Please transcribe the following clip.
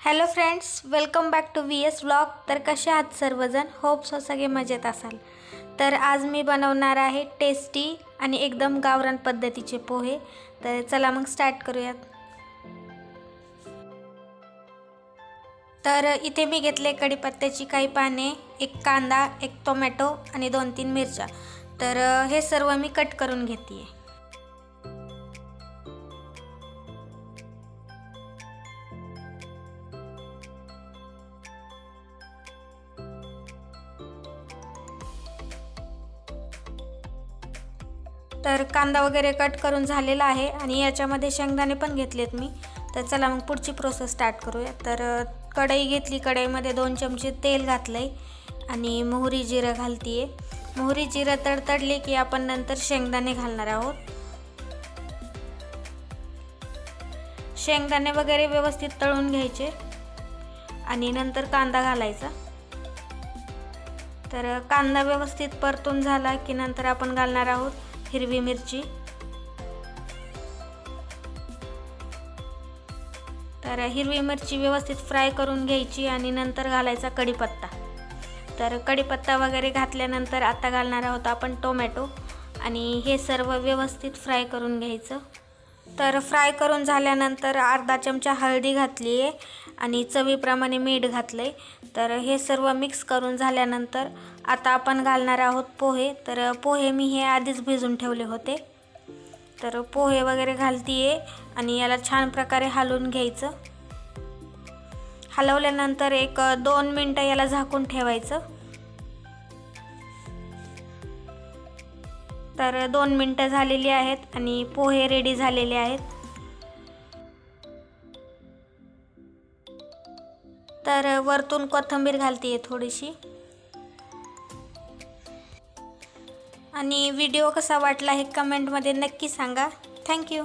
Hello friends welcome back to V S blog तर कसे आहात सर्वजण? होप सो सगळे मजेत असाल. तर आज मी बनवणार आहे टेस्टी आणि एकदम गावरान पद्धतीचे पोहे. तर चला मग स्टार्ट करूयात. तर इथे मी घेतले कढीपत्त्याची काही पाने एक कांदा एक टोमॅटो आणि दोन तीन मिरच्या. तर हे सर्व मी कट करून घेते आहे तर कांदा वगैरे कट करून झालेला आहे आणि याच्यामध्ये शेंगदाणे पण घेतलेत मी. तर चला मग पुढची प्रोसेस स्टार्ट करूया. तर कढई घेतली. कढईमध्ये दोन चमचे तेल घातलं आहे आणि मोहरी जिरं घालते आहे मोहरी जिरं तडतडली की आपण नंतर शेंगदाणे घालणार आहोत. शेंगदाणे वगैरे व्यवस्थित तळून घ्यायचे आणि नंतर कांदा घालायचा. तर कांदा व्यवस्थित परतून झाला की नंतर आपण घालणार आहोत. हिरवी मिरची. तर हिरवी मिरची व्यवस्थित फ्राय करून घ्यायची आणि नंतर घालायचा कढीपत्ता. तर कढीपत्ता वगैरे घातल्यानंतर आता घालणार आहोत आपण टोमॅटो आणि हे सर्व व्यवस्थित फ्राय करून घ्यायचं. तर फ्राय करून झाल्यानंतर अर्धा चमचा हळदी घातली आहे आणि चवीप्रमाणे मीठ घातलं आहे तर हे सर्व मिक्स करून झाल्यानंतर आता आपण घालणार आहोत पोहे. तर पोहे मी हे आधीच भिजून ठेवले होते. तर पोहे वगैरे घालती आहे आणि याला छान प्रकारे हलवून घ्यायचं. हलवल्यानंतर एक दोन मिनटं याला झाकून ठेवायचं. तर दोन मिनटं झालेली आहेत आणि पोहे रेडी झालेले आहेत. तर वरतून कोथिंबीर घालते थोडीशी. आणि व्हिडिओ कसा वाटला हे कमेंटमध्ये नक्की सांगा. थँक्यू